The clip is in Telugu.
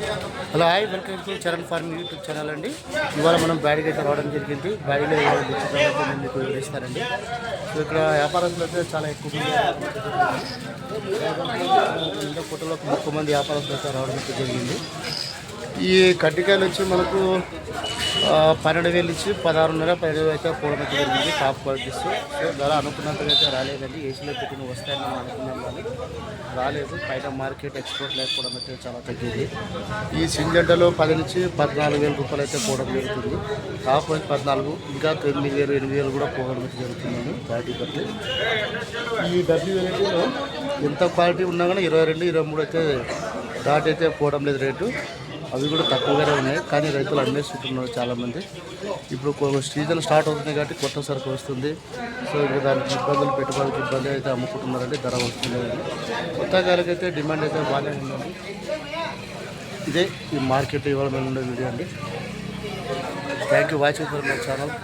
Hello hi welcome to Charan farming YouTube channel అండి. ఇవాళ మనం బ్యాడీకి అయితే రావడం జరిగింది. బ్యాడీలో మీకు వివరిస్తారండి సో ఇక్కడ వ్యాపారస్తులు అయితే చాలా ఎక్కువ మంది ఇంత ఫోటోలో ముప్పై మంది వ్యాపారస్తులు అయితే రావడం జరిగింది. ఈ కట్టికాయలు వచ్చి మనకు పన్నెండు వేలు ఇచ్చి పదహారున్నర పదిహేను వేలు అయితే పోవడం అయితే జరిగింది టాప్ క్వాలిటీస్ సో ధర అనుకున్నంతగా అయితే రాలేదండి. ఏసీలో పెట్టిన వస్తాయని మనం అనుకున్నాం కానీ రాలేదు. బయట మార్కెట్ ఎక్స్పోర్ట్ లేకపోవడం అయితే చాలా తగ్గింది. ఈ సింజంటలో పది నుంచి పద్నాలుగు వేల రూపాయలు అయితే పోవడం జరుగుతుంది. టాప్ వచ్చి పద్నాలుగు ఇంకా తొమ్మిది వేలు ఎనిమిది వేలు కూడా పోవడం అయితే జరుగుతుందండి క్వాలిటీ బట్టి. ఈ డబ్ల్యూ వెరైటీలో ఎంత క్వాలిటీ ఉన్నా కానీ ఇరవై రెండు ఇరవై మూడు అయితే దాటి అయితే పోవడం లేదు రేటు. అవి కూడా తక్కువగానే ఉన్నాయి. కానీ రైతులు అమ్మేసుకుంటున్నారు చాలామంది. ఇప్పుడు సీజన్ స్టార్ట్ అవుతుంది కాబట్టి కొత్త సరుకు వస్తుంది. సో ఇంకా దానికి ఇబ్బందులు పెట్టుబడికి ఇబ్బంది అయితే అమ్ముకుంటున్నారండి ధర వస్తుంది. కొత్త కాయలకైతే డిమాండ్ అయితే బాగానే ఉందండి. ఇదే ఈ మార్కెట్ ఇవాళ మేము ఉండే వీడియో అండి. Thank you watching for my channel